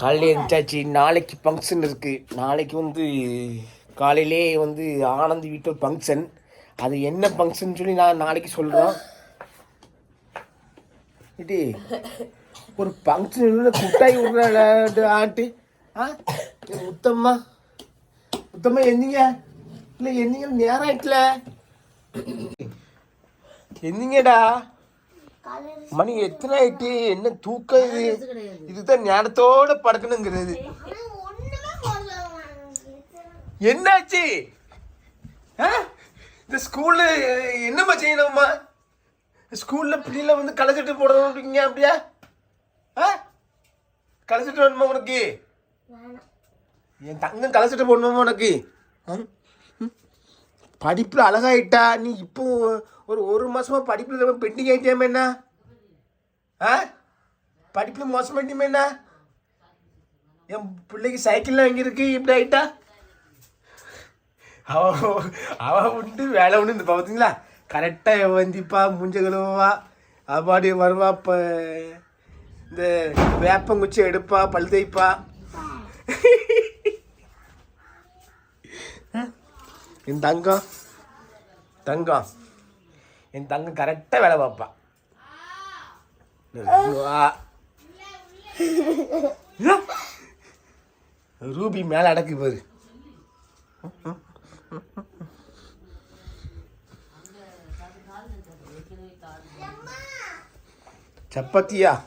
காலையில் எழுந்தாச்சு நாளைக்கு ஃபங்க்ஷன் இருக்குது நாளைக்கு வந்து காலையிலே வந்து ஆனந்த் வீட்டில் ஃபங்க்ஷன் அது என்ன ஃபங்க்ஷன் சொல்லி நான் நாளைக்கு சொல்கிறோம் இது ஒரு ஃபங்க்ஷன் குட்டாய் விடுற ஆட்டு ஆ? முத்தம்மா முத்தம்மா எந்திங்க. இல்லை எந்திங்க நேரம் ஆயிட்டல. எந்திங்கடா. மணி எத்தனை ஆயிட்டு? என்ன தூக்கம் இது? இதுதான் ஞானத்தோட படுக்கணுங்கிறது. என்னாச்சு? ஆ? இந்த ஸ்கூல்ல என்னம்மா செய்யணும்மா? ஸ்கூல்ல பிள்ளைல வந்து களைச்சிட்டு போடணும்ன்றீங்க அப்படியா? ஆ? களைச்சிட்டு வேணுமா உனக்கு? என் தங்கம் களைச்சிட்டு போடணுமா உனக்கு? படிப்பில் அழகாயிட்டா நீ இப்போ ஒரு ஒரு மாதமா படிப்பில் நம்ம பெண்டிங் ஆகிட்டேமே என்ன? ஆ? படிப்புல மோசம் பண்ணியுமே என்ன? என் பிள்ளைக்கு சைக்கிள்லாம் வாங்கியிருக்கு இப்படி ஆகிட்டா அவ அவன் உண்டு வேலை உண்டு இந்த பார்த்தீங்களா கரெக்டாக வந்திப்பா மூஞ்ச கழுவா அப்பாடி வருவா இப்போ இந்த வேப்பங்குச்சி எடுப்பா பல் தேய்ப்பா. என் தங்கம் தங்கம். என் தங்கம் கரெக்டாக வேலை பார்ப்பா. வா. ரூபி. மேலே அடக்கு பாரு. சப்பாத்தியா?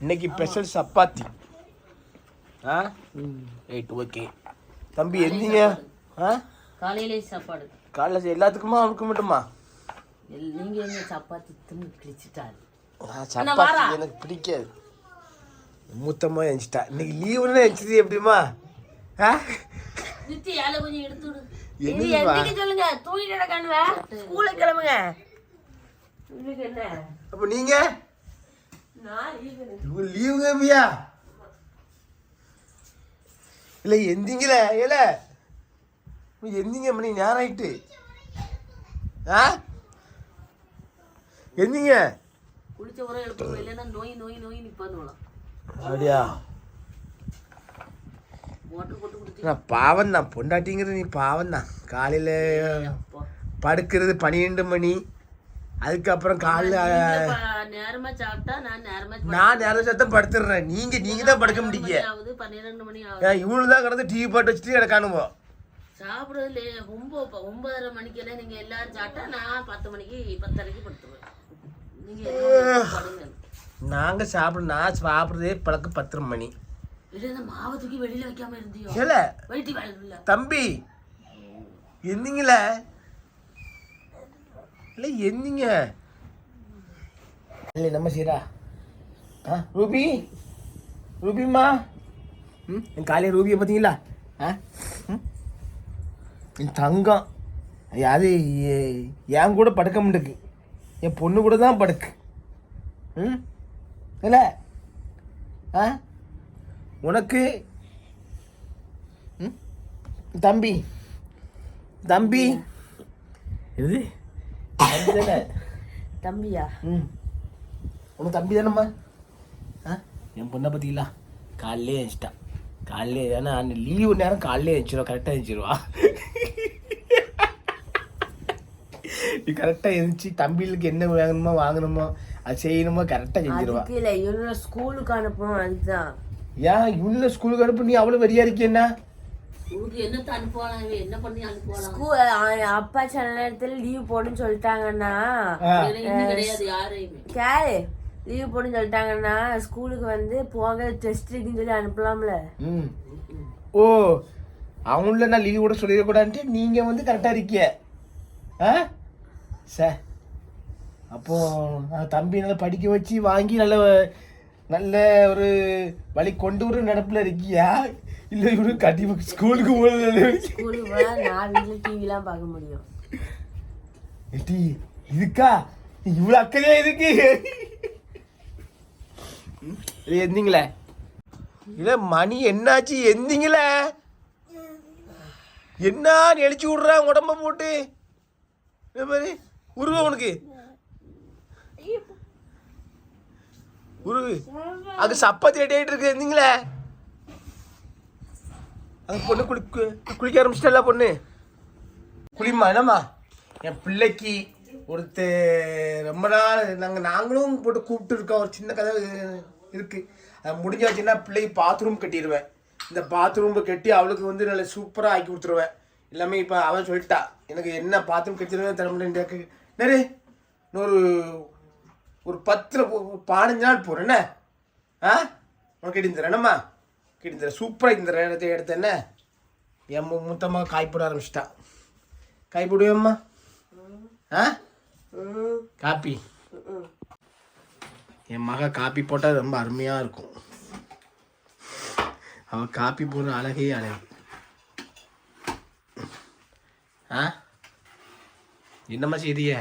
இன்னைக்கு ஸ்பெஷல் சப்பாத்தி. ஆ? ரைட் ஓகே தம்பி எந்திங்க. ஆ? காலையிலே சாப்பாடு. காலைல எல்லாத்துக்குமா அவனுக்கு மட்டுமா? எல்- நீங்க என்ன சப்பாத்தி தின்னு கிழிச்சிட்டாரு. சப்பாத்தி எனக்கு பிடிக்காது. மூத்தம்மா எழுந்துட்டா இன்னைக்கு லீவுன்னு எழுந்தது எப்படிமா ஆ? நித்தி ஏழை கொஞ்சம் எடுத்து விடு. சொல்லுங்க? தூங்கிட்டு கிடக்கானுவ ஸ்கூலுக்கு கிளம்புங்க. அப்போ நீங்க? நான் இவங்க லீவு கேப்பியா இல்ல எந்திங்கள ஏல. எந்திங்க மணி நேரம் ஆயிட்டு. ஆ? எந்திங்க குளிச்ச உரம் எழுப்பணும் இல்லைன்னா நோய் நோய் நோய் நிப்பாந்துலாம் அப்படியா? நான் பாவம் தான் பொண்டாட்டிங்கிறது நீ பாவம் தான் காலையில். படுக்கிறது பன்னிரெண்டு மணி அதுக்கப்புறம் காலைல ப- நேரமா சாப்பிட்டா நான் நேரமா நான் நேரம் சத்தம் படுத்துடுறேன். நீங்க நீங்க தான் படுக்க முடியுங்க. பன்னிரெண்டு மணி ஆகுது. இவனு தான் கிடந்து டிவி போட்டு வச்சுட்டு கிடக்கானுவோ சாப்பிடுறது லே ஒன்பது ப- ஒன்பதரை மணிக்கெல்லாம் நீங்க எல்லாரும் சாப்பிட்டா நான் பத்து மணிக்கு பத்தரைக்கு படுத்துருவேன். நீங்க என்ன படுங்க? நாங்க சாப்பிட நான் சாப்பிட்றதே பழக்கம் பத்தரை மணி. இல்லை தம்பி எந்திங்கள இல்லை எந்திங்க இல்லை நம்ம சீரா. ஆ ரூபி? ரூபிம்மா? ம் என் காலையில் ரூபியை பார்த்தீங்களா ஆ ம். என் தங்கம். அது என் கூட படுக்க முடியுது என் பொண்ணு கூட தான் படுக்கு. ம்? இல்லை? ஆ? உனக்கு? ம்? தம்பி. தம்பி. இது தம்பி தானே? தம்பியா? ம். உனக்கு தம்பி தானேம்மா? ஆ? என் பொண்ணை பார்த்தீங்களா காலையிலே எழுந்துட்டா காலையிலே ஏன்னா அன்னைக்கு லீவு நேரம் காலையிலே எழுந்திச்சிருவா கரெக்டாக எழுந்திருவா நீ கரெக்டாக எழுந்துச்சி தம்பிகளுக்கு என்ன வாங்கணுமோ வாங்கணுமோ அது செய்யணுமோ கரெக்டாக செஞ்சிருவா. இல்ல இவனை ஸ்கூலுக்கு அனுப்பணும் அதுதான். ஏன் இவனில் ஸ்கூலுக்கு அனுப்பி நீ அவ்வளோ வெறியா ஸ்கூல் அப்பா சில நேரத்துல லீவ் போடுன்னு சொல்லிட்டாங்கன்னா கேளு லீவ் போடுன்னு சொல்லிட்டாங்கன்னா ஸ்கூலுக்கு வந்து போங்க டெஸ்ட் இருக்குன்னு சொல்லி அனுப்பலாம்ல. ம். ஓ அவங்கள நான் லீவ் கூட சொல்லிடக்கூடாதுன்ட்டு நீங்கள் வந்து கரெக்டாக இருக்கிய. ஆ? சார் அப்போ நான் தம்பி நல்லா படிக்க வச்சு வாங்கி நல்ல நல்ல ஒரு வழி கொண்டு வர நடப்பில் இருக்கியா? இல்லை இவரு கட்டி ஸ்கூலுக்கு போகிறது ஸ்கூலுக்கு போனா நான் வீட்டுல டிவிலாம் பார்க்க முடியும். எட்டி இதுக்கா? இவ்வளோ அக்கறையா இருக்கு. எந்திங்களே. இல்ல மணி என்னாச்சு? எந்திங்களே. என்ன நெளிச்சு விடுறான் உடம்ப போட்டு. இதோ பாரு. உருவ உனக்கு. உருவு அது சப்பாத்தி ரெடி ஆயிட்டு இருக்கு எந்திங்களே. அந்த பொண்ணு குளி குளிக்க ஆரம்பிச்சிட்டல பொண்ணு? குளிமா என்னம்மா? என் பிள்ளைக்கு ஒருத்த ரொம்ப நாள் நாங்கள் நாங்களும் போட்டு கூப்பிட்டு இருக்கோம் ஒரு சின்ன கதை இருக்குது அது முடிஞ்சாச்சுன்னா பிள்ளைக்கு பாத்ரூம் கட்டிடுவேன். இந்த பாத்ரூம் கட்டி அவளுக்கு வந்து நல்ல சூப்பராக ஆக்கி கொடுத்துருவேன். எல்லாமே இப்போ அவன் சொல்லிட்டா எனக்கு என்ன பாத்ரூம் கட்டிடுவேன் தர முடியாது நிறைய இன்னொரு ஒரு பத்தில் பதினஞ்சு நாள் போகிறேன் என்ன? ஆ? உனக்கு கட்டி தரேனம்மா சூப்பராக இந்த இடத்த எடுத்த என்ன? என் மு- மூத்தம்மா காய் போட ஆரம்பிச்சிட்டா. காய் போடுவேம்மா. ஆ? காப்பி. என் மக காப்பி போட்டால் ரொம்ப அருமையாக இருக்கும். அவள் காப்பி போடுற அழகே அழகு. ஆ? என்னம்மா செய்திய?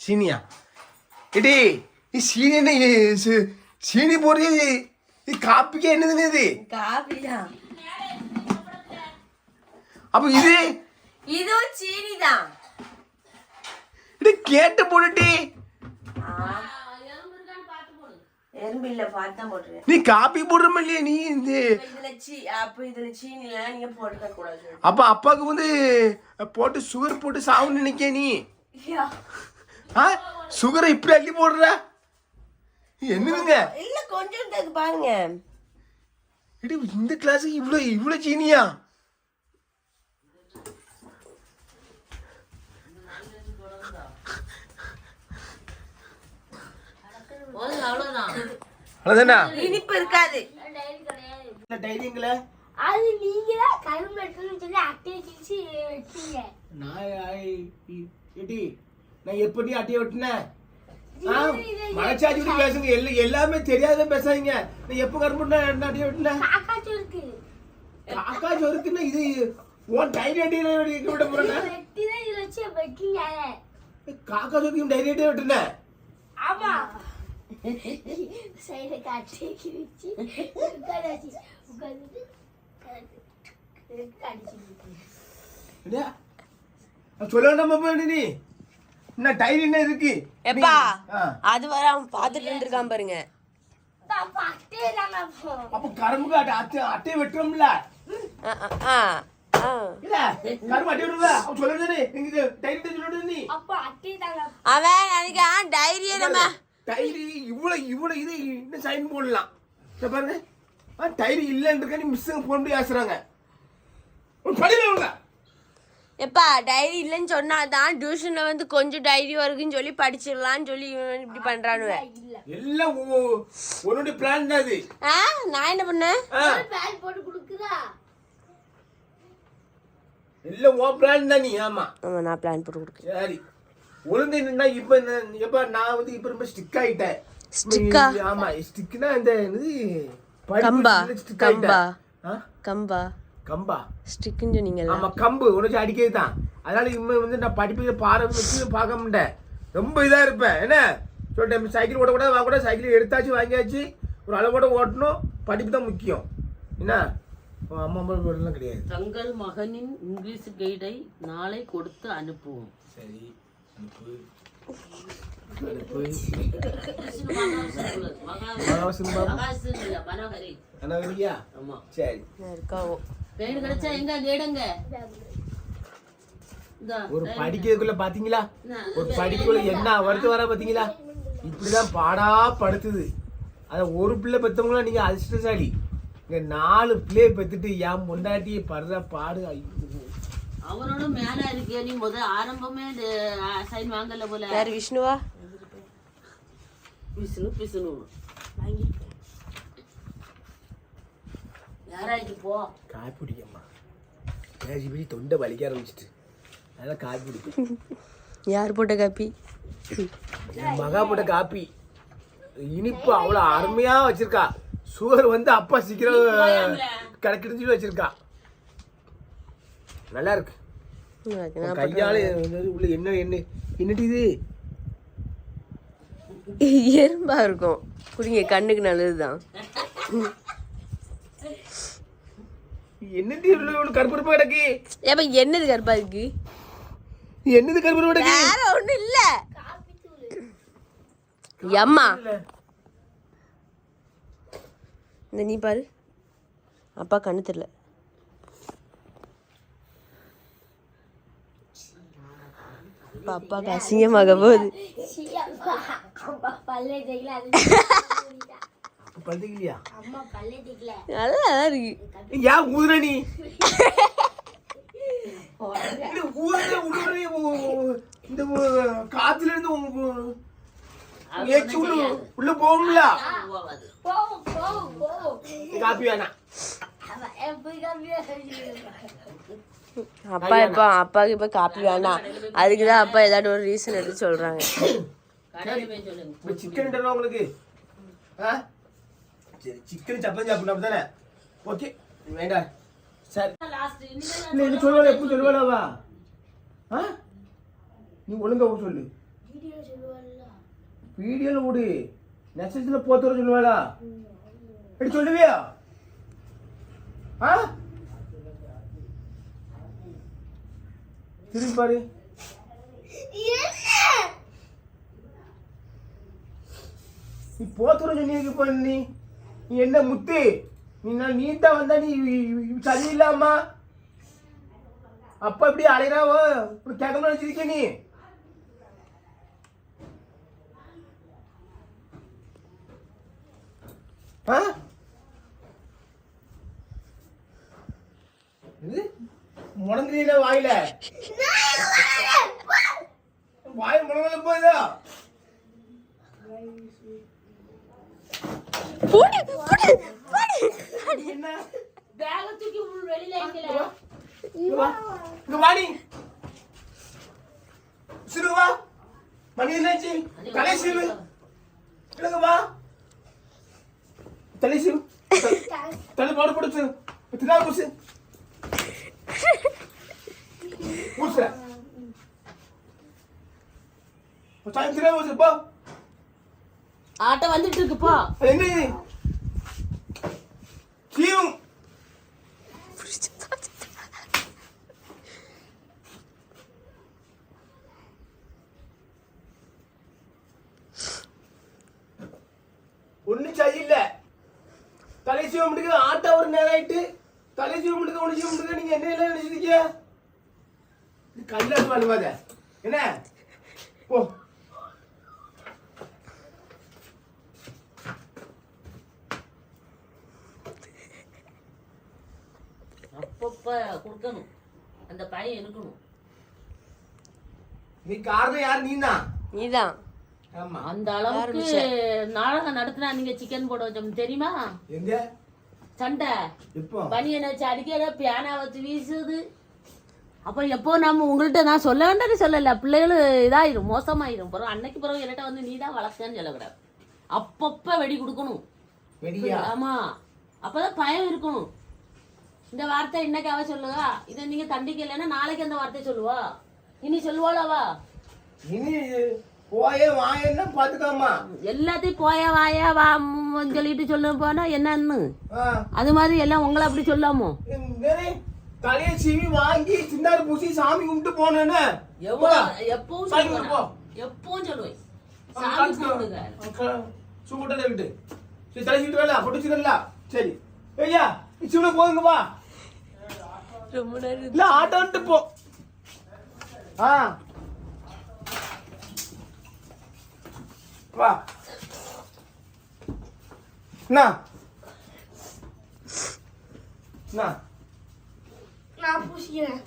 சீனியா? எடி நீ சீனி சீனி போடுறது இது காப்பிக்கு என்னதுன்னு இது? காபி தான் அப்போ இது? இதுவும் சீனி தான் இது கேட்டு போட்டுட்டி எறும்பு இல்ல பார்த்தா போட்டுருக்கேன். நீ காப்பி போடுற இல்லையே நீ இந்த இதுல சீ அப்ப இதுல சீனி இல்லைன்னா நீங்க போட்டுக்க கூடாது அப்ப அப்பாவுக்கு வந்து போட்டு சுகர் போட்டு சாவுன்னு நினைக்க நீ. ஆ? சுகரை இப்படி அள்ளி போடுற? என்னதுங்க? இல்ல கொஞ்சம் பாருங்க. இடி இந்த கிளாஸுக்கு இவ்வளோ இவ்வளோ சீனியா? அவ்வளவுதான். இனிப்பு இருக்காது. இந்த டைரிங்கள அது நீங்க தான் கரும்பு எடுத்துன்னு சொல்லி அட்டையை கிழிச்சு வச்சீங்க நான் எப்படி அட்டையை விட்டுனேன் மனச்சாட்சி பேசுங்க. எல்லாம் எல்லாமே தெரியாத பேசாதீங்க. நான் எப்போ கரும்புனா அட்டையை விட்டுனேன் காக்காச்சு இருக்கு காக்கா சொருக்குன்னா இது உன் டைரி அட்டையில் விட போறேன்? வெட்டி வச்சு வைக்கீங்க காக்கா சொருக்கும் டைரி அட்டையை விட்டுனேன் ஆமா. சைடுல காட்டி கிழிச்சு உட்காராச்சு. உட்காந்துட்டு இல்லையா? நான் சொல்ல வேண்டாமா நீ? என்ன டைரி என்ன இருக்கு? எப்பா. அது வர அவன் பாத்துட்டு இருந்திருக்கான் பாருங்க. அப்ப கரும்புக்கு அட்டை அட்டை வெட்டுறோம்ல. ஆ, ஆ, ஆ, ஆ. இல்ல கரும்பு அட்டை விடுவ அவன் சொல்லுறது இங்க டைரி சொல்லுறது நீ அப்போ அட்டையை தாங்க அவன் நினைக்கான் டைரியே நம்ம டைரி இவ்வளவு இவ்வளவு இது இன்னும் சைன் போடலாம். இத பாருங்க. ஆ டைரி இல்லைன்னு நீ மிஸ்ஸுங்க போன் பண்ணி ஆசுறாங்க அவங்க எப்பா டைரி இல்லைன்னு சொன்னாதான் டியூஷன்ல வந்து கொஞ்சம் டைரி வருதுன்னு சொல்லி படிச்சிடலாம்னு சொல்லி இவன் இப்படி பண்றானுவ. எல்லாம் உன்னுடைய பிளான் தான் அது. ஆ நான் என்ன பண்ணேன் ஆ, பேக் போட்டு கொடுக்குறா எல்லாம் உன் பிளான் தான் நீ ஆமா. ஆமா நான் பிளான் போட்டு கொடுக்குறேன். சரி. ஒழுங்கு என்னன்னா இப்ப என்ன- எப்ப நான் வந்து இப்ப ரொம்ப ஸ்டிக் ஆயிட்டேன். ஆ? ஆமா ஸ்டிக்னா இந்த என்னது? கம்பா? கம்பா? ஆ? கம்பா. கம்பா. ஸ்டிக்குன்னு சொன்னீங்கல்ல? ஆமா கம்பு. உனக்கு அடிக்கிறது தான். அதனால இனிமே வந்து நான் படிப்பை பாரு வச்சு பார்க்க மாட்டேன். ரொம்ப இதா இருப்பேன். என்ன? சொல்லிட்டேன் சைக்கிள் ஓட கூட வாங்க கூட சைக்கிள் எடுத்தாச்சு வாங்கியாச்சு. ஒரு அளவோட ஓட்டணும். படிப்பு தான் முக்கியம். என்ன? அம்மா கிடையாது. தங்கள் மகனின் இங்கிலீஷ் கைடை நாளை கொடுத்து அனுப்புவோம். சரி. ஒரு படிக்கிறதுக்குள்ள பாத்தீங்களா? ஒரு படிப்புக்குள்ள என்ன வருது வர பாத்தீங்களா? இப்படிதான் பாடா படுத்துது. அத ஒரு பிள்ளை பெத்தவங்களா நீங்க அதிர்ஷ்டசாலி. இங்க நாலு பிள்ளைய பெத்துட்டு என் பொண்டாட்டியை படுற பாடு ஐயோ. அவனோட மேல இருக்கே. நீ முத ஆரம்பமே சைன் வாங்கல போல. யார் விஷ்ணுவா? பிசுனு பிசுனு யாராய்க்கு போ. காய் பிடிக்கம்மா. பேசி பேசி தொண்டை வலிக்க ஆரம்பிச்சிட்டு. அதனால காய் பிடிக்கும். யார் போட்ட காப்பி? என் மகா போட்ட காப்பி. இனிப்பு அவ்வளோ அருமையா வச்சிருக்கா. சுகர் வந்து அப்பா சீக்கிரம் சொல்லி வச்சிருக்கா. நல்லா இருக்கு கையால உள்ள என்ன என்ன என்னடி இது? எறும்பா இருக்கும். குடிங்க கண்ணுக்கு நல்லதுதான். உள்ள இவ்வளவு கருப்பருப்பா கிடக்கு? ஏப்பா என்னது கருப்பா இருக்கு? என்னது கருப்பருப்பா கிடக்கு? வேற ஒண்ணும் இல்ல. இல்ல. இந்த நீ பாரு. அப்பா கண்ணு தெரியல. அப்பா அப்பாவுக்கு அசிங்கமாக போகுது நல்லா இருக்கு ஏன் ஊதுற நீ இந்த காத்துல இருந்து உங்க ஏச்சு உள்ள உள்ள போகும்ல காப்பி வேணாம் அப்பா இப்போ அப்பாவுக்கு இப்போ காப்பி வேணாம் அதுக்கு தான் அப்பா ஏதாட்டு ஒரு ரீசன் எடுத்து சொல்கிறாங்க சிக்கன் உங்களுக்கு? ஆ? சரி சிக்கன் சப்பன் சாப்பிடணும் தானே ஓகே வேண்டாம் சரி. என்ன சொல்லுவாள் எப்போ சொல்லுவாளாவா ஆ? நீ ஒழுங்கா சொல்லு. வீடியோவில் விடு மெசேஜில் போத்து வர சொல்லுவாளா? எப்படி சொல்லுவியா? ஆ? திரும்பி பாரு. நீ போத்துற சொன்னீங்க இப்போ நீ? நீ என்ன முத்து? நீ நான் நீட்டா வந்தா நீ சரியில்லாமா. அப்பா இப்படி அலையிறாவோ இப்படி கேட்கணும்னு நினச்சிருக்க நீ? ஆ? இது? முடங்குறீல வாயில? வாய் முடங்கல போகுதா என்ன? பேக தூக்கி உள் வெளியில வைக்கல. இங்க வா. இங்க வா. நீ சிறு வா. மணி என்னாச்சு தலை இங்க வா. தலை சீவு தலை பாடு கொடுத்து தினா பூசு பூசு டைம் தினா பூசு போ ஆட்டோ வந்துட்டு இருக்குப்பா. சீவும் ஒன்றும் சரியில்லை தலை சீவம் முடிக்க ஆட்டோ ஒரு நேரம் ஆயிட்டு தலை சீவம் முடிக்க ஒன்று சீவம் முடிக்க நீங்க என்ன எல்லாம் நினைச்சிருக்கீங்க இது வாழுவாத என்ன? போ. அப்பப்ப கொடுக்கணும். அந்த பையன் இருக்கணும் நீ காரணம் யார்? நீ தான் நீதான். ஆமா. அந்த அளவுக்கு நாடகம் நடத்தினா நீங்க சிக்கன் போட வச்சோம் தெரியுமா? எங்க? சண்டை. பனியனை வச்சு அடிக்கல பியானா வச்சு வீசுது. அப்போ எப்போ நம்ம உங்கள்கிட்ட நான் சொல்ல வேண்டாம்னு சொல்லல. பிள்ளைகள் இதாயிரும் மோசமாயிரும். பிறகு அன்னைக்கு பிறகு என்கிட்ட வந்து நீ தான் வளர்க்கன்னு சொல்லக்கூடாது. அப்பப்ப வெடி கொடுக்கணும். வெடியா? ஆமா. அப்பதான் பயம் இருக்கணும். இந்த வார்த்தை இன்னைக்கு அவ சொல்லுவா. இதை நீங்க கண்டிக்கலைன்னா நாளைக்கு அந்த வார்த்தை சொல்லுவா. இனி சொல்லுவாளவா இனி போயே வாயன்னா பாத்துக்காமா எல்லாத்தையும் போயா வாயா வா சொல்லிட்டு சொல்ல போனா என்னன்னு? அது மாதிரி எல்லாம் உங்களை அப்படி சொல்லாமோ? தலையை சீவி வாங்கி சின்னாரு பூசி சாமி கும்பிட்டு போனேன்னு. எப்பவும் சொல்லுவேன். எப்பவும் சொல்லுவேன். சாமி. கும்பிடுங்க. சூப்பட்டா இருக்கு சரி தலை சீட்டு வேலை பொடிச்சுக்கல சரி. ஐயா சிவன போதுங்க வா. ரொம்ப நேரம் இல்ல ஆட்டோன்ட்டு போ. ஆ. வா. என்ன? என்ன? நான் பூசிக்கிறேன்.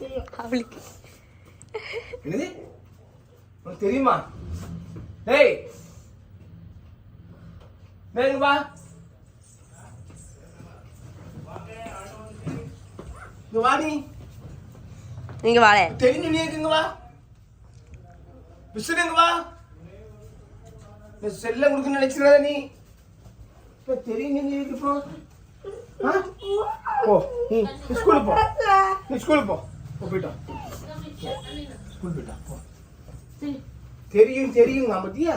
தெரியும். அவளுக்கு. என்னது? உனக்கு தெரியுமா? டேய். டேய் வா. இங்க வா நீ. நீங்க வாழ தெரிஞ்சு நீ இங்க வா? விசுடுங்க வா? இந்த செல்ல கொடுக்க நினைச்சிடாத நீ. இப்ப தெரியும் நீ இருக்கு போ ஆ? போ. நீ ஸ்கூலுக்கு போ. நீ ஸ்கூலுக்கு போ. போ போயிட்டா ஸ்கூல் போயிட்டா போ. சரி தெரியும் தெரியும் நான் பத்தியா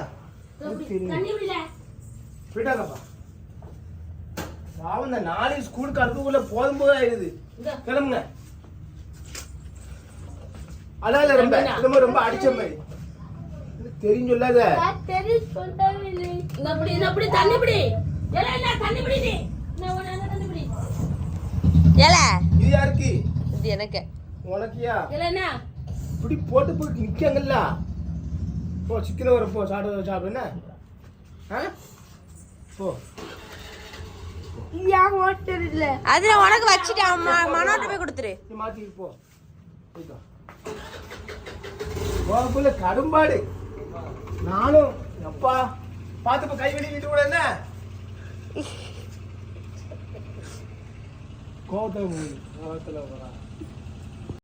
தெரியும். போயிட்டாங்கப்பா பாவம் இந்த நாளைக்கு ஸ்கூலுக்கு அனுப்பக்குள்ள போதும் போது ஆயிடுது. கிளம்புங்க. அதான் ரொம்ப ரொம்ப ரொம்ப அடிச்ச மாதிரி. இது தெரியும் சொல்லாத. தெரியும் அப்படி அப்படி தண்ணி பிடி. இல்ல தண்ணி பிடி நீ நான் உன்னை அங்க இருந்து பிடி. ஏல. இது யாருக்கு? இது எனக்கு. உனக்கியா? இதுல என்ன? இப்படி போட்டு போட்டு நிற்காங்கல்ல போ சிக்கன வர போ சாப்பிட சாப்பிடு என்ன? ஆ? போ. ஏன் ஓட்டர் இல்ல. அது நான் உனக்கு வச்சுட்டேன் மனோட்ட போய் கொடுத்துரு. நீ மாற்றிட்டு போ. போய்க்கோ. கடும்பாடு. நானும் அப்பா பார்த்து இப்போ கை வெளியிட்டு கூட என்ன? கோவத்தில் கோவத்தில் வரா